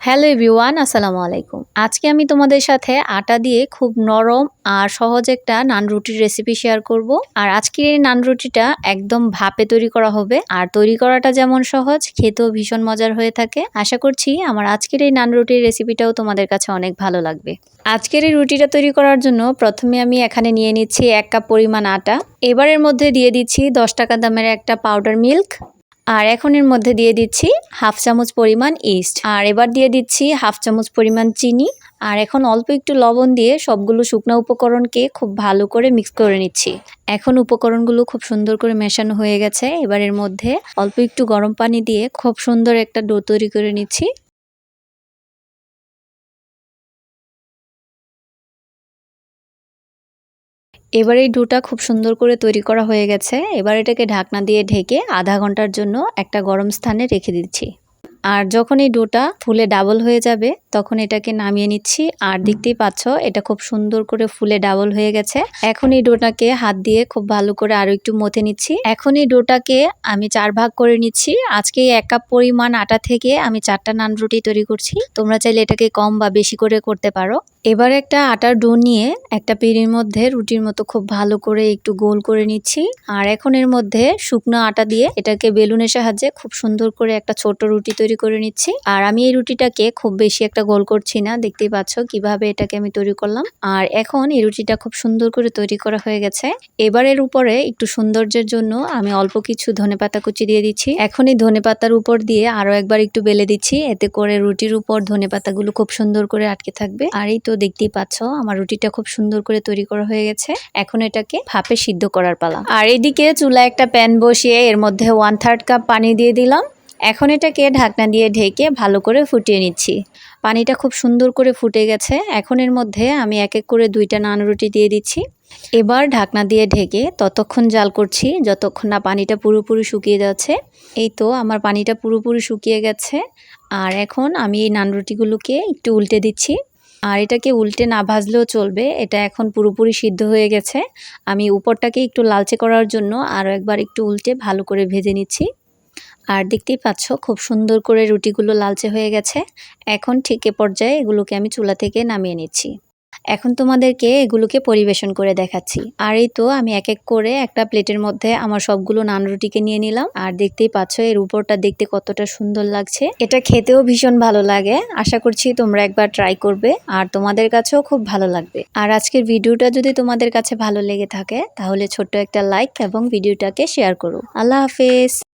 Hello everyone, আসসালামু আলাইকুম। আজকে আমি তোমাদের সাথে আটা দিয়ে খুব নরম আর সহজ একটা নান রুটির রেসিপি শেয়ার করব। আর আজকের এই নান রুটিটা একদম ভাপে তৈরি করা হবে। আর তৈরি করাটা যেমন সহজ, খেতেও ভীষণ মজার হয়ে থাকে। আশা করছি আমার আজকের এই নান রুটির রেসিপিটাও তোমাদের কাছে অনেক ভালো লাগবে। আজকের এই রুটিটা তৈরি করার জন্য প্রথমে আমি এখানে নিয়ে নিচ্ছি এক কাপ পরিমাণ আটা। এবারের মধ্যে দিয়ে দিচ্ছি দশ টাকা দামের একটা পাউডার মিল্ক আর এখন এর মধ্যে দিয়ে দিচ্ছি হাফ চামচ পরিমাণ ইস্ট। আর এবার দিয়ে দিচ্ছি হাফ চামচ পরিমাণ চিনি। আর এখন অল্প একটু লবণ দিয়ে সবগুলো শুকনো উপকরণকে খুব ভালো করে মিক্স করে নিচ্ছি। এখন উপকরণগুলো খুব সুন্দর করে মেশানো হয়ে গেছে। এবার এর মধ্যে অল্প একটু গরম পানি দিয়ে খুব সুন্দর একটা ডো তৈরি করে নিচ্ছি। এবার এই ডোটা খুব সুন্দর করে তৈরি করা হয়ে গেছে। এবার এটাকে ঢাকনা দিয়ে ঢেকে আধা ঘণ্টার জন্য একটা গরম স্থানে রেখে দিচ্ছি। আর যখন এই ডোটা ফুলে ডাবল হয়ে যাবে, তখন এটাকে নামিয়ে নিচ্ছি। আর দেখতেই পাচ্ছ, এটা খুব সুন্দর করে ফুলে ডাবল হয়ে গেছে। এখন এই ডোটাকে হাত দিয়ে খুব ভালো করে আরও একটু মথে নিচ্ছি। এখন এই ডোটাকে আমি চার ভাগ করে নিচ্ছি। আজকে এক কাপ পরিমাণ আটা থেকে আমি চারটা নান রুটি তৈরি করছি। তোমরা চাইলে এটাকে কম বা বেশি করে করতে পারো। এবার একটা আটার ডো নিয়ে একটা পিঁড়ির মধ্যে রুটির মতো খুব ভালো করে একটু গোল করে নিচ্ছি। আর এখন এর মধ্যে শুকনো আটা দিয়ে এটাকে বেলুনের সাহায্যে খুব সুন্দর করে একটা ছোট রুটি তৈরি করে নিচ্ছি। আর আমি এই রুটিটাকে খুব বেশি একটা গোল করছি না, দেখতেই পাচ্ছ কীভাবে এটাকে আমি তৈরি করলাম। আর এখন এই রুটিটা খুব সুন্দর করে তৈরি করা হয়ে গেছে। এবার এর উপরে একটু সৌন্দর্যের জন্য আমি অল্প কিছু ধনে পাতা কুচি দিয়ে দিচ্ছি। এখন এই ধনে পাতার উপর দিয়ে আরও একবার একটু বেলে দিচ্ছি, এতে করে রুটির উপর ধনে পাতাগুলো খুব সুন্দর করে আটকে থাকবে। আর এই তো দেখতেই পাচ্ছ, আমার রুটিটা খুব সুন্দর করে তৈরি করা হয়ে গেছে। এখন এটাকে ভাপে সিদ্ধ করার পালা। আর এদিকে চুলা একটা প্যান বসিয়ে এর মধ্যে ওয়ান থার্ড কাপ পানি দিয়ে দিলাম। এখন এটাকে ঢাকনা দিয়ে ঢেকে ভালো করে ফুটিয়ে নিচ্ছি। পানিটা খুব সুন্দর করে ফুটে গেছে। এখন এর মধ্যে আমি এক এক করে দুইটা নান রুটি দিয়ে দিচ্ছি। এবার ঢাকনা দিয়ে ঢেকে ততক্ষণ জাল করছি, যতক্ষণ না পানিটা পুরোপুরি শুকিয়ে যাচ্ছে। এই তো আমার পানিটা পুরোপুরি শুকিয়ে গেছে। আর এখন আমি এই নান রুটিগুলোকে একটু উল্টে দিচ্ছি। আর এটাকে উল্টে না ভাজলেও চলবে। এটা এখন পুরোপুরি সিদ্ধ হয়ে গেছে। আমি উপরটাকে একটু লালচে করার জন্য আরও একবার একটু উল্টে ভালো করে ভেজে নিচ্ছি। আর দেখতেই পাচ্ছ খুব সুন্দর করে রুটিগুলো লালচে হয়ে গেছে। এখন ঠিক এ পর্যায়ে এগুলোকে আমি চুলা থেকে নামিয়ে নিচ্ছি। এখন তোমাদেরকে এগুলোকে পরিবেশন করে দেখাচ্ছি। আর এই তো আমি এক এক করে একটা প্লেটের মধ্যে আমার সবগুলো নান রুটিকে নিয়ে নিলাম। আর দেখতেই পাচ্ছ এর উপরটা দেখতে কতটা সুন্দর লাগছে। এটা খেতেও ভীষণ ভালো লাগে। আশা করছি তোমরা একবার ট্রাই করবে আর তোমাদের কাছেও খুব ভালো লাগবে। আর আজকের ভিডিওটা যদি তোমাদের কাছে ভালো লেগে থাকে, তাহলে ছোট্ট একটা লাইক এবং ভিডিওটাকে শেয়ার করো। আল্লাহ হাফেজ।